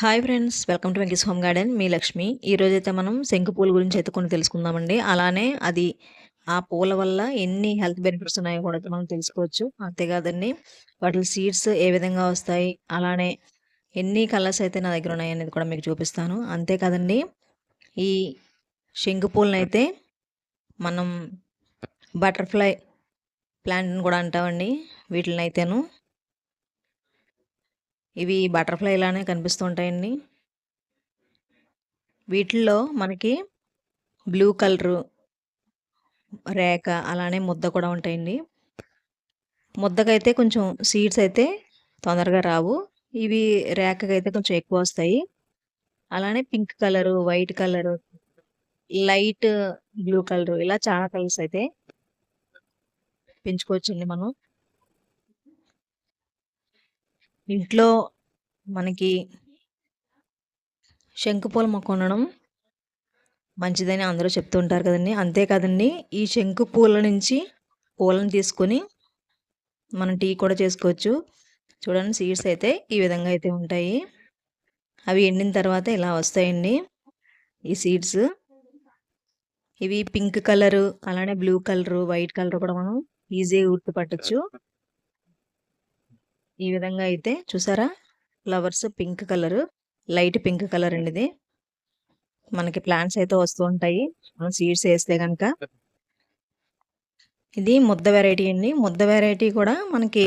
Hi friends welcome to Venky's home garden మీ లక్ష్మి ఈరోజైతే మనం శంకు పూల గురించి అయితే కొన్ని తెలుసుకుందామండి. అలానే అది ఆ పూల వల్ల ఎన్ని హెల్త్ బెనిఫిట్స్ ఉన్నాయో కూడా మనం తెలుసుకోవచ్చు. అంతేకాదండి వాటి సీడ్స్ ఏ విధంగా వస్తాయి అలానే ఎన్ని కలర్స్ అయితే నా దగ్గర ఉన్నాయి అనేది కూడా మీకు చూపిస్తాను. అంతేకాదండి ఈ శంకు పూలనైతే అయితే మనం బటర్ఫ్లై ప్లాంట్ని కూడా అంటామండి. వీటిని అయితేను ఇవి బటర్ఫ్లై కనిపిస్తుంటాయండి. వీటిల్లో మనకి బ్లూ కలరు రేఖ అలానే ముద్ద కూడా ఉంటాయండి. ముద్దకైతే కొంచెం సీడ్స్ అయితే తొందరగా రావు. ఇవి రేఖకైతే కొంచెం ఎక్కువ వస్తాయి. అలానే pink colour white colour light blue colour ఇలా చాలా కలర్స్ అయితే పెంచుకోవచ్చండి మనం. ఇంట్లో మనకి శంకుపూల మొక్క ఉండడం మంచిదని అందరూ చెప్తూ ఉంటారు కదండి. అంతేకాదండి ఈ శంకు పూల నుంచి పూలను తీసుకొని మనం టీ కూడా చేసుకోవచ్చు. చూడండి సీడ్స్ అయితే ఈ విధంగా అయితే ఉంటాయి. అవి ఎండిన తర్వాత ఇలా వస్తాయండి. ఈ సీడ్స్. ఇవి పింక్ కలరు అలానే బ్లూ కలరు వైట్ కలర్ కూడా మనం ఈజీగా గుర్తుపట్టచ్చు. ఈ విధంగా అయితే చూసారా? Flowers pink colour light pink colour అండి ఇది మనకి ప్లాంట్స్ అయితే వస్తూ ఉంటాయి. మనం సీడ్స్ వేస్తే కనుక ఇది ముద్ద వెరైటీ అండి. ముద్ద వెరైటీ కూడా మనకి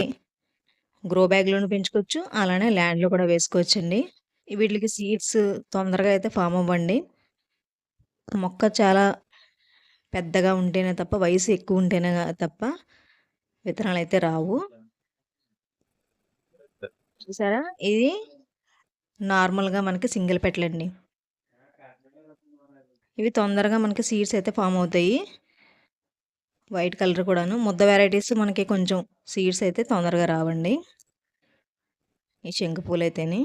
గ్రో బ్యాగ్లోనూ పెంచుకోవచ్చు. అలానే ల్యాండ్లో కూడా వేసుకోవచ్చు అండి వీటికి సీడ్స్ తొందరగా అయితే ఫామ్ అవ్వండి. మొక్క చాలా పెద్దగా ఉంటేనే తప్ప వయసు ఎక్కువ ఉంటేనే తప్ప విత్తనాలు అయితే రావు. చూసారా? ఇది నార్మల్గా మనకి సింగిల్ పెట్టలండి. ఇవి తొందరగా మనకి సీడ్స్ అయితే ఫామ్ అవుతాయి. వైట్ కలర్ కూడాను. ముద్ద వెరైటీస్ మనకి కొంచెం సీడ్స్ అయితే తొందరగా రావండి. ఈ శంకు అయితేనే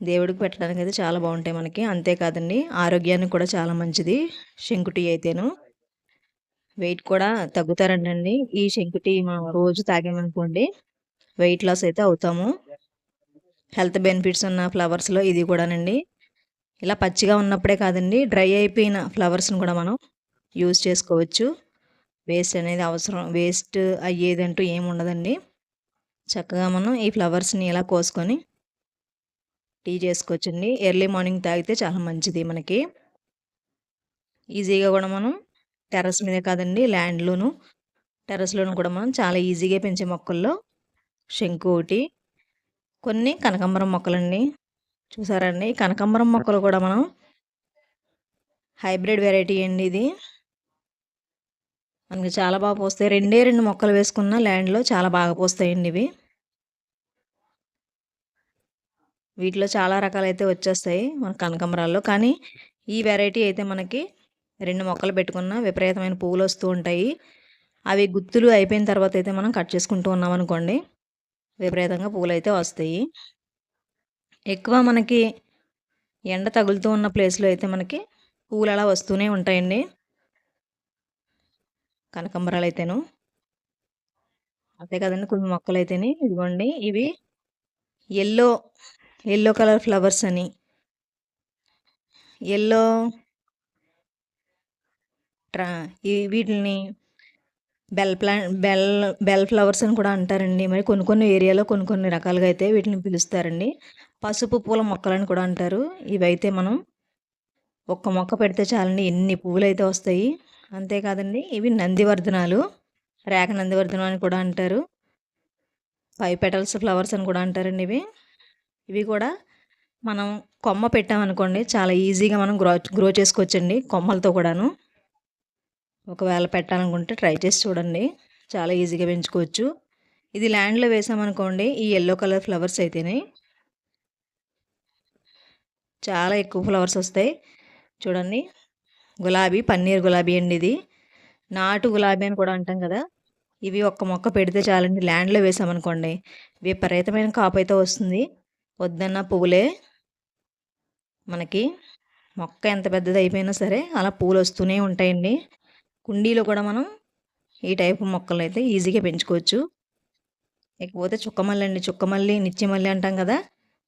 దేవుడికి పెట్టడానికి అయితే చాలా బాగుంటాయి మనకి. అంతేకాదండి ఆరోగ్యానికి కూడా చాలా మంచిది. శంకు టీ అయితేను. వెయిట్ కూడా తగ్గుతారండి ఈ శంకు టీ మనం రోజు తాగామనుకోండి వెయిట్ లాస్ అయితే అవుతాము. హెల్త్ బెనిఫిట్స్ ఉన్న ఫ్లవర్స్లో ఇది కూడానండి. ఇలా పచ్చిగా ఉన్నప్పుడే కాదండి డ్రై అయిపోయిన ఫ్లవర్స్ని కూడా మనం యూజ్ చేసుకోవచ్చు. వేస్ట్ అనేది అవసరం వేస్ట్ అయ్యేది అంటూ ఏముండదండి చక్కగా మనం ఈ ఫ్లవర్స్ని ఇలా కోసుకొని టీ చేసుకోవచ్చండి. ఎర్లీ మార్నింగ్ తాగితే చాలా మంచిది మనకి. ఈజీగా కూడా మనం టెర్రస్ మీదే కాదండి ల్యాండ్లోను టెర్రస్లోను కూడా మనం చాలా ఈజీగా పెంచే మొక్కల్లో శంకు ఒకటి కొన్ని కనకాంబరం మొక్కలండి. చూసారండి? కనకాంబరం మొక్కలు కూడా మనం హైబ్రిడ్ వెరైటీ అండి ఇది. మనకి చాలా బాగా పోస్తాయి. రెండే రెండు మొక్కలు వేసుకున్న ల్యాండ్లో చాలా బాగా పోస్తాయండి ఇవి. వీటిలో చాలా రకాలైతే వచ్చేస్తాయి మన కనకాంబరాల్లో. కానీ ఈ వెరైటీ అయితే మనకి రెండు మొక్కలు పెట్టుకున్న విపరీతమైన పువ్వులు వస్తూ ఉంటాయి. అవి గుత్తులు అయిపోయిన తర్వాత అయితే మనం కట్ చేసుకుంటూ ఉన్నాం అనుకోండి విపరీతంగా పూలు అయితే వస్తాయి. ఎక్కువ మనకి ఎండ తగులుతూ ఉన్న ప్లేస్లో అయితే మనకి పూలు అలా వస్తూనే ఉంటాయండి. కనకంబరాలు అయితేను. అంతే కదండి కొన్ని మొక్కలు అయితేనే ఇదిగోండి ఇవి ఎల్లో ఎల్లో కలర్ ఫ్లవర్స్ అని. ఎల్లో ట్రా వీటిని bell plant bell bell flowers అని కూడా అంటారండి. మరి కొన్ని కొన్ని ఏరియాలో కొన్ని కొన్ని రకాలుగా అయితే వీటిని పిలుస్తారండి. పసుపు పూల మొక్కలని కూడా అంటారు. ఇవైతే మనం ఒక్క మొక్క పెడితే చాలండి. ఎన్ని పువ్వులు అయితే వస్తాయి. అంతేకాదండి ఇవి నందివర్ధనాలు. రేఖ నందివర్ధనం అని కూడా అంటారు. పై పెటల్స్ ఫ్లవర్స్ అని కూడా అంటారండి ఇవి. ఇవి కూడా మనం కొమ్మ పెట్టామనుకోండి చాలా ఈజీగా మనం గ్రో గ్రో చేసుకోవచ్చండి కొమ్మలతో కూడాను. ఒకవేళ పెట్టాలనుకుంటే ట్రై చేసి చూడండి. చాలా ఈజీగా పెంచుకోవచ్చు. ఇది ల్యాండ్లో వేసామనుకోండి ఈ ఎల్లో కలర్ ఫ్లవర్స్ అయితేనే చాలా ఎక్కువ ఫ్లవర్స్ వస్తాయి. చూడండి. గులాబీ పన్నీర్ గులాబీ అండి ఇది. నాటు గులాబీ అని కూడా అంటాం కదా. ఇవి ఒక్క మొక్క పెడితే చాలండి. ల్యాండ్లో వేసామనుకోండి విపరీతమైన కాపు అయితే వస్తుంది. వద్దన్న పువ్వులే మనకి మొక్క ఎంత పెద్దది అయిపోయినా సరే అలా పూలు వస్తూనే ఉంటాయండి. కుండీలో కూడా మనం ఈ టైపు మొక్కలు అయితే ఈజీగా పెంచుకోవచ్చు. ఇకపోతే చుక్కమల్లి అండి చుక్కమల్లి నిత్యమల్లి అంటాం కదా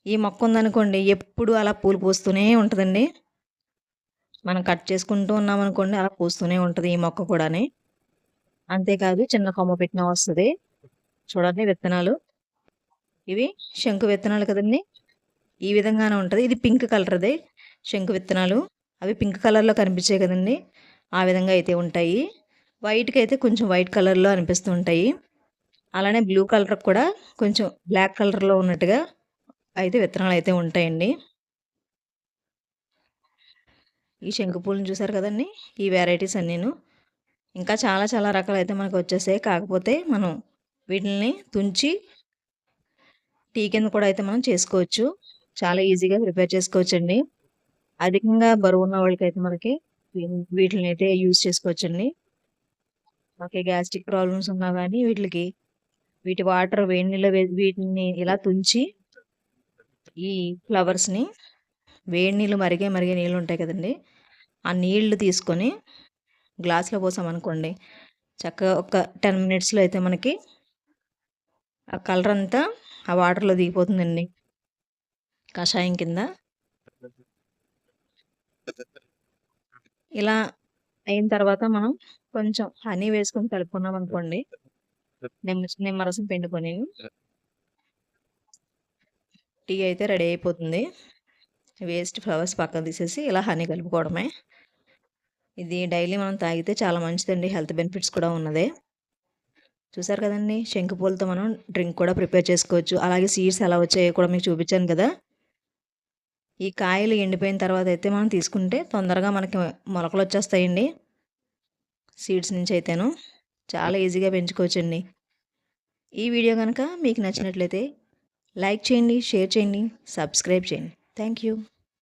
ఈ మొక్క ఉందనుకోండి ఎప్పుడు అలా పూలు పూస్తూనే ఉంటుందండి. మనం కట్ చేసుకుంటూ ఉన్నామనుకోండి అలా పూస్తూనే ఉంటుంది ఈ మొక్క కూడాని. అంతేకాదు చిన్న కొమ్మ పెట్టిన వస్తుంది. చూడండి విత్తనాలు. ఇవి శంకు విత్తనాలు కదండి. ఈ విధంగానే ఉంటుంది. ఇది పింక్ కలర్ది శంకు విత్తనాలు. అవి పింక్ కలర్లో కనిపించాయి కదండి. ఆ విధంగా అయితే ఉంటాయి. వైట్కి అయితే కొంచెం వైట్ కలర్లో అనిపిస్తూ ఉంటాయి అలానే బ్లూ కలర్ కూడా కొంచెం బ్లాక్ కలర్లో ఉన్నట్టుగా అయితే విత్తనాలు అయితే ఉంటాయండి. ఈ శంకుపూలను చూసారు కదండి? ఈ వెరైటీస్ అన్నీను. ఇంకా చాలా చాలా రకాలు అయితే మనకు వచ్చేసాయి. కాకపోతే మనం వీటిని తుంచి టీ కింద కూడా అయితే మనం చేసుకోవచ్చు. చాలా ఈజీగా ప్రిపేర్ చేసుకోవచ్చండి. అధికంగా బరువు ఉన్న వాళ్ళకి అయితే మనకి వీటిని అయితే యూజ్ చేసుకోవచ్చండి. ఓకే గ్యాస్ట్రిక్ ప్రాబ్లమ్స్ ఉన్నా కానీ వీటికి వీటి వాటర్ వేడి నీళ్ళు వీటిని ఇలా తుంచి ఈ ఫ్లవర్స్ని వేడి నీళ్ళు మరిగే మరిగే నీళ్ళు ఉంటాయి కదండి. ఆ నీళ్ళు తీసుకొని గ్లాస్లో పోసామనుకోండి చక్కగా ఒక టెన్ మినిట్స్లో అయితే మనకి ఆ కలర్ అంతా ఆ వాటర్లో దిగిపోతుందండి. కషాయం కింద. ఇలా అయిన తర్వాత మనం కొంచెం హనీ వేసుకొని కలుపుకున్నాం అనుకోండి. నిమ్మ నిమ్మరసం పిండుకొని టీ అయితే రెడీ అయిపోతుంది. వేస్ట్ ఫ్లవర్స్ పక్కన తీసేసి ఇలా హనీ కలుపుకోవడమే. ఇది డైలీ మనం తాగితే చాలా మంచిదండి. హెల్త్ బెనిఫిట్స్ కూడా ఉన్నదే. చూసారు కదండి? శంకుపూలతో మనం డ్రింక్ కూడా ప్రిపేర్ చేసుకోవచ్చు. అలాగే సీడ్స్ ఎలా వచ్చాయో కూడా మీకు చూపించాను కదా. ఈ కాయలు ఎండిపోయిన తర్వాత అయితే మనం తీసుకుంటే తొందరగా మనకి మొలకలు వచ్చేస్తాయండి. సీడ్స్ నుంచి అయితేను. చాలా ఈజీగా పెంచుకోవచ్చండి. ఈ వీడియో కనుక మీకు నచ్చినట్లయితే లైక్ చేయండి షేర్ చేయండి సబ్స్క్రైబ్ చేయండి. Thank you.